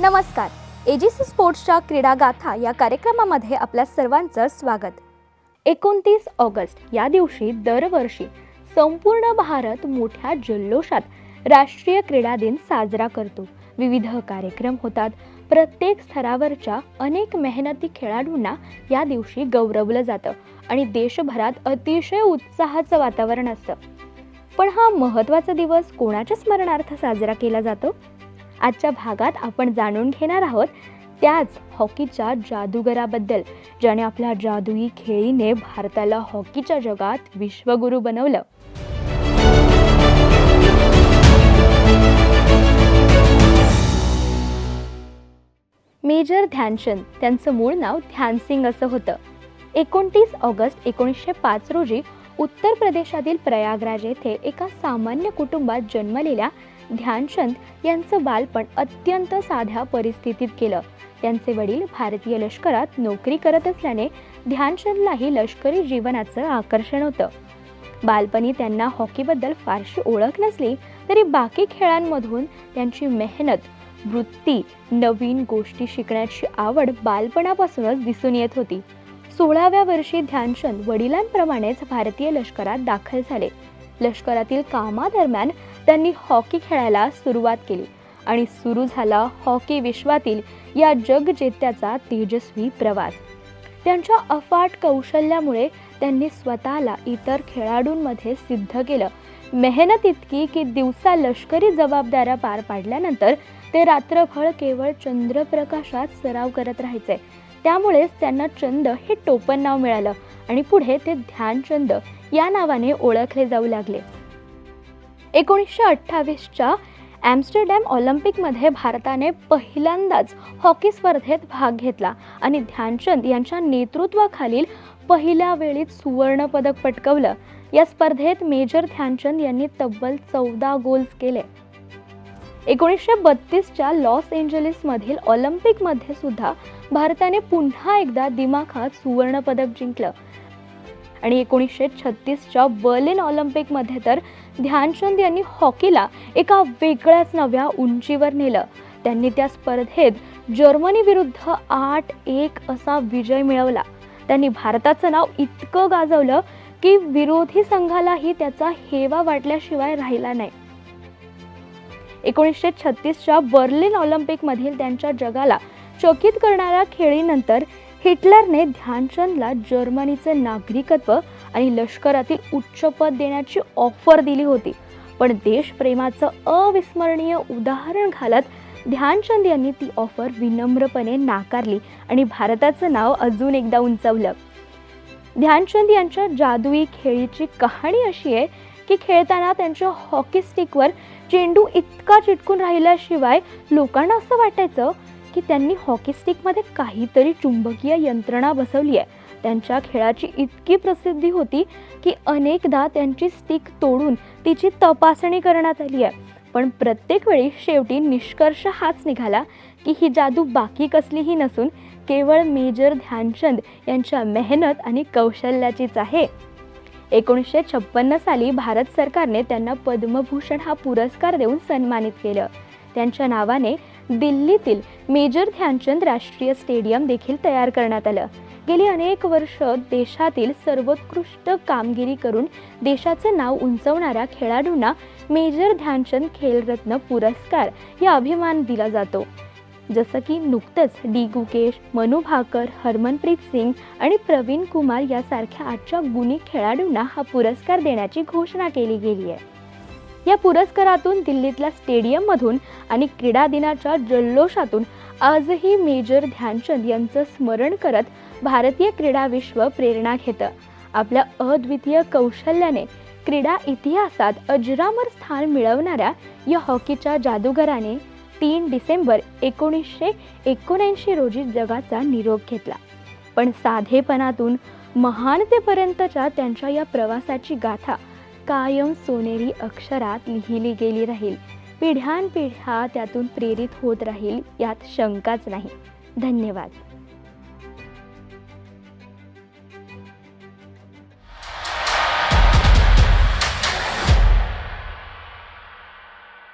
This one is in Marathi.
नमस्कार. एजीसी स्पोर्ट्सच्या क्रीडा गाथा या कार्यक्रमामध्ये आपल्या सर्वांचं स्वागत. एकोणतीस ऑगस्ट या दिवशी दरवर्षी संपूर्ण भारत मोठ्या जल्लोषात राष्ट्रीय क्रीडा दिन साजरा करतो. विविध कार्यक्रम होतात. प्रत्येक स्तरावरच्या अनेक मेहनती खेळाडूंना या दिवशी गौरवलं जातं आणि देशभरात अतिशय उत्साहाचं वातावरण असतं. पण हा महत्त्वाचा दिवस कोणाच्या स्मरणार्थ साजरा केला जातो? आजच्या भागात आपण जाणून घेणार आहोत त्याच हॉकीच्या जादूगराबद्दल ज्याने आपल्या जादुई खेळीने भारताला हॉकीच्या जगात विश्वगुरू बनवलं. मेजर ध्यानचंद त्यांचं मूळ नाव ध्यानसिंग असं होतं. एकोणतीस ऑगस्ट एकोणीसशे पाच रोजी उत्तर प्रदेशातील प्रयागराज येथे एका सामान्य कुटुंबात जन्मलेल्या ध्यानचंद यांचं बालपण अत्यंत साध्या परिस्थितीत केलं. त्यांचे वडील भारतीय लष्करात नोकरी करत असल्याने ध्यानचंदलाही लष्करी जीवनाचं आकर्षण होतं. बालपणी त्यांना हॉकीबद्दल फारशी ओळख नसली तरी बाकी खेळांमधून त्यांची मेहनत वृत्ती नवीन गोष्टी शिकण्याची आवड बालपणापासूनच दिसून येत होती. सोळाव्या वर्षी ध्यानचंद वडिलांप्रमाणेच भारतीय लष्करात दाखल झाले. लष्करातील कामादरम्यान त्यांनी हॉकी खेळायला सुरुवात केली आणि सुरू झाला हॉकी विश्वातील या जगजेत्याचा तेजस्वी प्रवास. त्यांच्या अफाट कौशल्यामुळे त्यांनी स्वतःला इतर खेळाडूंमध्ये सिद्ध केलं. मेहनत इतकी की दिवसा लष्करी जबाबदाऱ्या पार पाडल्यानंतर ते रात्रभर केवळ चंद्रप्रकाशात सराव करत राहायचे. त्यामुळेच त्यांना चंद हे टोपण नाव मिळालं आणि पुढे ते ध्यानचंद या नावाने ओळखले जाऊ लागले. एकोणीसशे अठ्ठावीसच्या ॲम्स्टरडॅम ऑलिम्पिकमध्ये भारताने पहिल्यांदाच हॉकी स्पर्धेत भाग घेतला आणि ध्यानचंद यांच्या नेतृत्वाखालील पहिल्या वेळीत सुवर्णपदक पटकवलं. या स्पर्धेत मेजर ध्यानचंद यांनी तब्बल चौदा गोल्स केले. एकोणीसशे बत्तीसच्या लॉस एंजलिसमधील ऑलिम्पिकमध्ये सुद्धा भारताने पुन्हा एकदा दिमाखात सुवर्णपदक जिंकलं. आणि एकोणीसशे छत्तीसच्या बर्लिन ऑलिम्पिकमध्ये तर ध्यानचंद यांनी हॉकीला एका वेगळ्याच नव्या उंचीवर नेलं. त्यांनी त्या स्पर्धेत जर्मनी विरुद्ध आठ एक असा विजय मिळवला. त्यांनी भारताचं नाव इतकं गाजवलं की विरोधी संघालाही त्याचा हेवा वाटल्याशिवाय राहिला नाही. एकोणीसशे छत्तीसच्या बर्लिन ऑलिम्पिकमधील त्यांच्या जगाला चकित करणाऱ्या खेळीनंतर हिटलरने ध्यानचंदला जर्मनीचे नागरिकत्व आणि लष्करातील उच्चपद देण्याची ऑफर दिली होती. पण देशप्रेमाचं अविस्मरणीय उदाहरण घालत ध्यानचंद यांनी ती ऑफर विनम्रपणे नाकारली आणि भारताचं नाव अजून एकदा उंचावलं. ध्यानचंद यांच्या जादुई खेळीची कहाणी अशी आहे की खेळताना त्यांच्या हॉकी स्टिकवर चेंडू इतका चिटकून राहिल्याशिवाय लोकांना असं वाटायचं की त्यांनी हॉकी स्टिकमध्ये काहीतरी चुंबकीय यंत्रणा बसवली आहे. त्यांच्या खेळाची इतकी प्रसिद्धी होती की अनेकदा त्यांची स्टिक तोडून तिची तपासणी करण्यात आली आहे. पण प्रत्येक वेळी शेवटी निष्कर्ष हाच निघाला की ही जादू बाकी कसलीही नसून केवळ मेजर ध्यानचंद यांच्या मेहनत आणि कौशल्याचीच आहे. एकोणीसशे छप्पन्न साली भारत सरकारने त्यांना पद्मभूषण हा पुरस्कार देऊन सन्मानित केलं. त्यांच्या नावाने दिल्लीतील मेजर ध्यानचंद राष्ट्रीय स्टेडियम देखील तयार करण्यात आलं. गेली अनेक वर्ष देशातील सर्वोत्कृष्ट कामगिरी करून देशाचं नाव उंचवणाऱ्या खेळाडूंना मेजर ध्यानचंद खेलरत्न पुरस्कार या अभिमान दिला जातो. जसं की नुकतंच डी. गुकेश मनु भाकर हरमनप्रीत सिंग आणि प्रवीण कुमार यासारख्या आजच्या गुणी खेळाडूंना हा पुरस्कार देण्याची घोषणा केली गेली आहे या पुरस्कारातून दिल्लीतल्या स्टेडियममधून आणि क्रीडा दिनाच्या जल्लोषातून आजही मेजर ध्यानचंद यांचं स्मरण करत भारतीय क्रीडा विश्व प्रेरणा घेतं. आपल्या अद्वितीय कौशल्याने क्रीडा इतिहासात अजरामर स्थान मिळवणाऱ्या या हॉकीच्या जादूगराने तीन डिसेंबर एकोणीसशे एकोणऐंशी रोजी जगाचा निरोप घेतला. पण साधेपणातून महानतेपर्यंतच्या त्यांच्या या प्रवासाची गाथा कायम सोनेरी अक्षरात लिहिली गेली राहील. पिढ्यानपिढ्या त्यातून प्रेरित होत राहील यात शंकाच नाही. धन्यवाद.